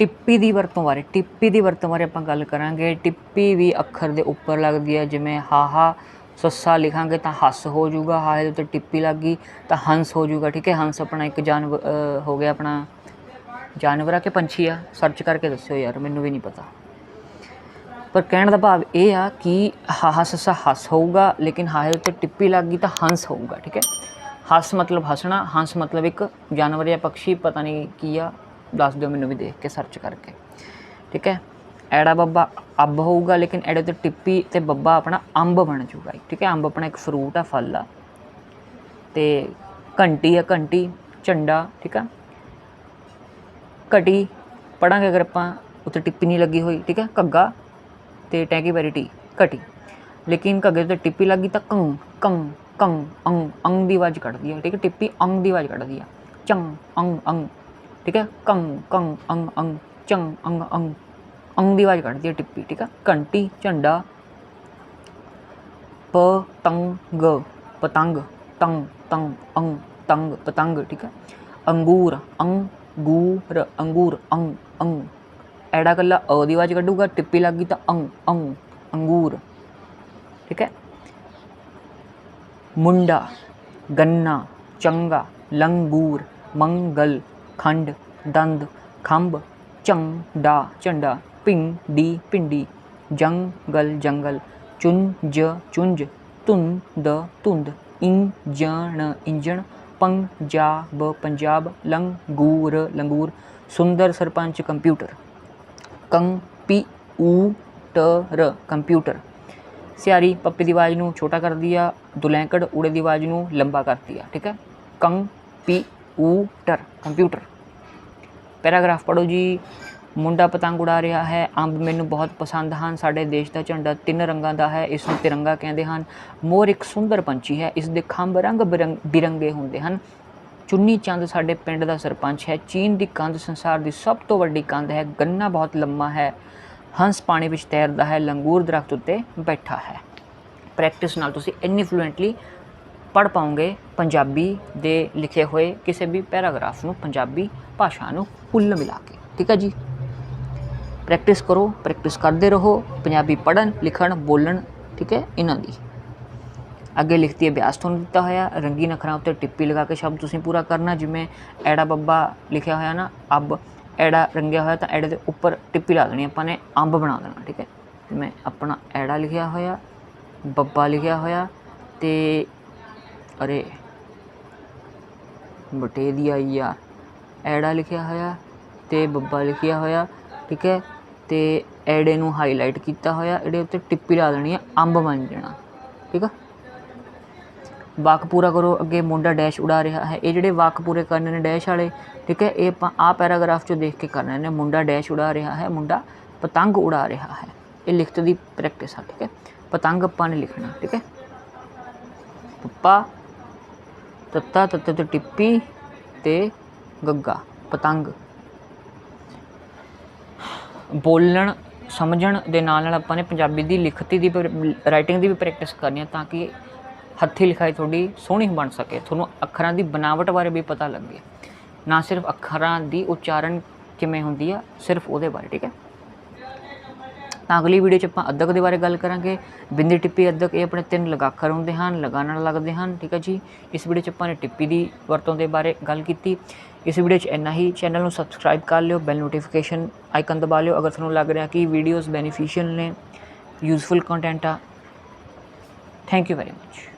ਟਿੱਪੀ ਦੀ ਵਰਤੋਂ ਬਾਰੇ, ਟਿੱਪੀ ਦੀ ਵਰਤੋਂ ਬਾਰੇ ਆਪਾਂ ਗੱਲ ਕਰਾਂਗੇ। ਟਿੱਪੀ ਵੀ ਅੱਖਰ ਦੇ ਉੱਪਰ ਲੱਗਦੀ ਹੈ, ਜਿਵੇਂ ਹਾਹਾ ਸੱਸਾ ਲਿਖਾਂਗੇ ਤਾਂ ਹੱਸ ਹੋ ਜਾਊਗਾ ਹਾਹੇ ਦੇ ਉੱਤੇ ਟਿੱਪੀ ਲੱਗ ਗਈ ਤਾਂ ਹੰਸ ਹੋ ਜਾਊਗਾ ਠੀਕ ਹੈ? ਹੰਸ ਆਪਣਾ ਇੱਕ ਜਾਨਵਰ ਹੋ ਗਿਆ ਆਪਣਾ ਜਾਨਵਰ ਆ ਕਿ ਪੰਛੀ ਆ? ਸਰਚ ਕਰਕੇ ਦੱਸਿਓ ਯਾਰ, ਮੈਨੂੰ ਵੀ ਨਹੀਂ ਪਤਾ। ਪਰ ਕਹਿਣ ਦਾ ਭਾਵ ਇਹ ਆ ਕਿ ਹਾਹਾ ਸੱਸਾ ਹੱਸ ਹੋਊਗਾ, ਲੇਕਿਨ ਹਾਹੇ ਉੱਤੇ ਟਿੱਪੀ ਲੱਗ ਗਈ ਤਾਂ ਹੰਸ ਹੋਊਗਾ, ਠੀਕ ਹੈ? ਹੱਸ ਮਤਲਬ ਹੱਸਣਾ, ਹੰਸ ਮਤਲਬ ਇੱਕ ਜਾਨਵਰ ਜਾਂ ਪੰਛੀ, ਪਤਾ ਨਹੀਂ ਕੀ ਆ। ਦੱਸ ਦਿਓ ਮੈਨੂੰ ਵੀ ਦੇਖ ਕੇ ਸਰਚ ਕਰਕੇ। ਠੀਕ ਹੈ? ਐੜਾ ਬੱਬਾ ਅੱਬ ਹੋਊਗਾ, ਲੇਕਿਨ ਐੜੇ ਤੇ ਟਿੱਪੀ ਤੇ ਬੱਬਾ ਆਪਣਾ ਅੰਬ ਬਣ ਜਾਊਗਾ ਠੀਕ ਹੈ? ਅੰਬ ਆਪਣਾ ਇੱਕ ਫਰੂਟ ਆ, ਫਲ ਆ। ਤੇ ਘੰਟੀ ਆ, ਘੰਟੀ, ਝੰਡਾ, ਠੀਕ ਆ? ਘਟੀ, ਪੜਾਂਗੇ ਅਗਰ ਆਪਾਂ ਉੱਤੇ ਟਿੱਪੀ ਨਹੀਂ ਲੱਗੀ ਹੋਈ, ਠੀਕ ਹੈ? ਘੱਗਾ ਤੇ ਟੈਂਕੀ ਵੈਰੀ ਟੀ, ਘਟੀ। ਲੇਕਿਨ ਘੱਗੇ ਤੇ ਟਿੱਪੀ ਲੱਗੀ ਤਾਂ ਕੰ ਕੰ ਕੰ ਅੰਗ ਅੰਗ ਦੀ ਆਵਾਜ਼ ਕੱਢਦੀ ਹੈ ਠੀਕ ਹੈ? ਟਿੱਪੀ ਅੰਗ ਦੀ ਆਵਾਜ਼ ਕੱਢਦੀ ਹੈ ਚੰ ਅੰਗ ਅੰਗ। ਠੀਕ ਹੈ ਕੰ ਕੰ ਅੰਗ ਅੰਗ ਚੰ ਅੰਗ ਅੰਗ ਅੰਗ ਦੀ ਆਵਾਜ਼ ਕੱਢਦੀ ਹੈ ਟਿੱਪੀ ਠੀਕ ਹੈ ਘੰਟੀ ਝੰਡਾ ਪਤੰਗ ਪਤੰਗ ਤੰਗ ਤੰਗ ਅੰਗ ਤੰਗ ਪਤੰਗ ਠੀਕ ਹੈ ਅੰਗੂਰ ਅੰਗੂਰ ਅੰਗੂਰ ਅੰਗ ਅੰਗ ਐੜਾ ਕੱਲਾ ਅ ਦੀ ਆਵਾਜ਼ ਕੱਢੂਗਾ ਟਿੱਪੀ ਲੱਗ ਗਈ ਤਾਂ ਅੰਗ ਅੰਗ ਅੰਗੂਰ ਠੀਕ ਹੈ ਮੁੰਡਾ ਗੰਨਾ ਚੰਗਾ ਲੰਗੂਰ ਮੰਗਲ ਖੰਡ, ਦੰਦ, ਖੰਭ ਝੰਡਾ ਝੰਡਾ ਪਿੰਡੀ ਪਿੰਡੀ ਜੰਗਲ ਜੰਗਲ, ਚੁੰਝ ਚੁੰਝ, ਧੁੰਦ ਧੁੰਦ ਇੰਜਣ ਇੰਜਣ ਪੰਜਾਬ ਪੰਜਾਬ, ਲੰਗੂਰ ਲੰਗੂਰ, ਸੁੰਦਰ ਸਰਪੰਚ, ਕੰਪਿਊਟਰ ਕੰਪਿਊਟਰ ਕੰਪਿਊਟਰ, ਸਿਆਰੀ, ਪੱਪੇ ਦੀ ਆਵਾਜ਼ ਨੂੰ ਛੋਟਾ ਕਰਦੀ ਆ, ਦੁਲੈਂਕੜ, ਊੜੇ ਦੀ ਆਵਾਜ਼ ਨੂੰ ਲੰਬਾ ਕਰਦੀ ਆ, ਠੀਕ ਹੈ? Computer computer. ਪੈਰਾਗ੍ਰਾਫ ਪੜੋ ਜੀ, ਮੁੰਡਾ ਪਤੰਗ ਉਡਾ ਰਿਹਾ ਹੈ, ਅੰਬ ਮੈਨੂੰ ਬਹੁਤ ਪਸੰਦ ਹਨ, ਸਾਡੇ ਦੇਸ਼ ਦਾ ਝੰਡਾ ਤਿੰਨ ਰੰਗਾਂ ਦਾ ਹੈ, ਇਸ ਨੂੰ ਤਿਰੰਗਾ ਕਹਿੰਦੇ ਹਨ। ਮੋਰ ਇੱਕ ਸੁੰਦਰ ਪੰਛੀ ਹੈ, ਇਸ ਦੇ ਖੰਭ ਰੰਗ ਬਿਰੰਗ ਬਿਰੰਗੇ ਹੁੰਦੇ ਹਨ। ਚੁੰਨੀ ਚੰਦ ਸਾਡੇ ਪਿੰਡ ਦਾ ਸਰਪੰਚ ਹੈ, ਚੀਨ ਦੀ ਕੰਧ ਸੰਸਾਰ ਦੀ ਸਭ ਤੋਂ ਵੱਡੀ ਕੰਧ ਹੈ, ਗੰਨਾ ਬਹੁਤ ਲੰਮਾ ਹੈ, ਹੰਸ ਪਾਣੀ ਵਿੱਚ ਤੈਰਦਾ ਹੈ, ਲੰਗੂਰ ਦਰਖਤ ਉੱਤੇ ਬੈਠਾ ਹੈ। ਪ੍ਰੈਕਟਿਸ ਨਾਲ ਤੁਸੀਂ ਇੰਨੀ ਪੜ੍ਹ ਪਾਉਂਗੇ ਪੰਜਾਬੀ ਦੇ ਲਿਖੇ ਹੋਏ ਕਿਸੇ ਵੀ ਪੈਰਾਗ੍ਰਾਫ ਨੂੰ, ਪੰਜਾਬੀ ਭਾਸ਼ਾ ਨੂੰ ਕੁੱਲ ਮਿਲਾ ਕੇ। ਠੀਕ ਹੈ ਜੀ? ਪ੍ਰੈਕਟਿਸ ਕਰੋ ਪ੍ਰੈਕਟਿਸ ਕਰਦੇ ਰਹੋ। ਪੰਜਾਬੀ ਪੜਨ ਲਿਖਣ, ਬੋਲਣ, ਠੀਕ ਹੈ, ਇਹਨਾਂ ਦੀ। ਅੱਗੇ ਲਿਖਤੀ ਅਭਿਆਸ ਤੁਹਾਨੂੰ ਦਿੱਤਾ ਹੋਇਆ, ਰੰਗੀਨ ਅੱਖਰਾਂ ਉੱਤੇ ਟਿੱਪੀ ਲਗਾ ਕੇ ਸ਼ਬਦ ਤੁਸੀਂ ਪੂਰਾ ਕਰਨਾ, ਜਿਵੇਂ ਐੜਾ ਬੱਬਾ ਲਿਖਿਆ ਹੋਇਆ ਨਾ, ਅੱਬ, ਐੜਾ ਰੰਗਿਆ ਹੋਇਆ ਤਾਂ ਐੜੇ ਦੇ ਉੱਪਰ ਟਿੱਪੀ ਲਾ ਦੇਣੀ, ਆਪਾਂ ਨੇ ਅੰਬ ਬਣਾ ਦੇਣਾ, ਠੀਕ ਹੈ। ਮੈਂ ਆਪਣਾ ਐੜਾ ਲਿਖਿਆ ਹੋਇਆ, ਬੱਬਾ ਲਿਖਿਆ ਹੋਇਆ ਤੇ ਅਰੇ, ਬਟੇ ਦੀ ਆਈ ਆ। ਐੜਾ ਲਿਖਿਆ ਹੋਇਆ ਤੇ ਬੱਬਾ ਲਿਖਿਆ ਹੋਇਆ, ਠੀਕ ਹੈ? ਤੇ ਐੜੇ ਨੂੰ ਹਾਈਲਾਈਟ ਕੀਤਾ ਹੋਇਆ, ਇਹਦੇ ਉੱਤੇ ਟਿੱਪੀ ਲਾ ਦੇਣੀ ਹੈ ਅੰਬ ਬਣ ਜਾਣਾ, ਠੀਕ ਆ? ਵਾਕ ਪੂਰਾ ਕਰੋ, ਅੱਗੇ ਮੁੰਡਾ ਡੈਸ਼ ਉਡਾ ਰਿਹਾ ਹੈ। ਇਹ ਜਿਹੜੇ ਵਾਕ ਪੂਰੇ ਕਰਨੇ ਨੇ ਡੈਸ਼ ਵਾਲੇ, ਠੀਕ ਹੈ? ਇਹ ਆਪਾਂ ਆ ਪੈਰਾਗ੍ਰਾਫ ਚੋਂ ਦੇਖ ਕੇ ਕਰਨੇ ਨੇ ਮੁੰਡਾ ਡੈਸ਼ ਉਡਾ ਰਿਹਾ ਹੈ, ਮੁੰਡਾ ਪਤੰਗ ਉਡਾ ਰਿਹਾ ਹੈ। ਇਹ ਲਿਖਤ ਦੀ ਪ੍ਰੈਕਟਿਸ ਆ, ਠੀਕ ਹੈ? ਪਤੰਗ ਆਪਾਂ ਨੇ ਲਿਖਣਾ, ਠੀਕ ਹੈ? ਪੱਪਾ ਤੱਤਾ ਤੱਤੇ ਤੇ ਟਿੱਪੀ ਤੇ ਗੱਗਾ, ਪਤੰਗ। ਬੋਲਣ, ਸਮਝਣ ਦੇ ਨਾਲ ਨਾਲ ਆਪਾਂ ਨੇ ਪੰਜਾਬੀ ਦੀ ਲਿਖਤੀ ਦੀ ਰਾਈਟਿੰਗ ਦੀ ਵੀ ਪ੍ਰੈਕਟਿਸ ਕਰਨੀ ਹੈ ਤਾਂ ਕਿ ਹੱਥੀਂ ਲਿਖਾਈ ਤੁਹਾਡੀ ਸੋਹਣੀ ਬਣ ਸਕੇ। ਤੁਹਾਨੂੰ ਅੱਖਰਾਂ ਦੀ ਬਨਾਵਟ ਬਾਰੇ ਵੀ ਪਤਾ ਲੱਗੇ। ਨਾ ਸਿਰਫ ਅੱਖਰਾਂ ਦੀ ਉਚਾਰਨ ਕਿਵੇਂ ਹੁੰਦੀ ਆ, ਸਿਰਫ ਉਹਦੇ ਬਾਰੇ, ਠੀਕ ਹੈ? ਤਾਂ ਅਗਲੀ ਵੀਡੀਓ 'ਚ ਆਪਾਂ ਅੱਧਕ ਦੇ ਬਾਰੇ ਗੱਲ ਕਰਾਂਗੇ। ਬਿੰਦੀ ਟਿੱਪੀ ਅੱਧਕ ਇਹ ਆਪਣੇ ਤਿੰਨ ਲਗਾਖਰ ਹੁੰਦੇ ਹਨ ਲਗਾ ਨਾਲ ਲੱਗਦੇ ਹਨ, ਠੀਕ ਹੈ ਜੀ? ਇਸ ਵੀਡੀਓ 'ਚ ਆਪਾਂ ਨੇ ਟਿੱਪੀ ਦੀ ਵਰਤੋਂ ਦੇ ਬਾਰੇ ਗੱਲ ਕੀਤੀ। ਇਸ ਵੀਡੀਓ 'ਚ ਇੰਨਾ ਹੀ। ਚੈਨਲ ਨੂੰ ਸਬਸਕ੍ਰਾਈਬ ਕਰ ਲਿਓ ਬੈਲ ਨੋਟੀਫਿਕੇਸ਼ਨ ਆਈਕਨ ਦਬਾ ਲਿਓ। ਅਗਰ ਤੁਹਾਨੂੰ ਲੱਗ ਰਿਹਾ ਕਿ ਵੀਡੀਓਜ਼ ਬੈਨੀਫੀਸ਼ੀਅਲ ਨੇ ਯੂਜ਼ਫੁਲ ਕੰਟੈਂਟ ਆ ਥੈਂਕ ਯੂ ਵੈਰੀ ਮਚ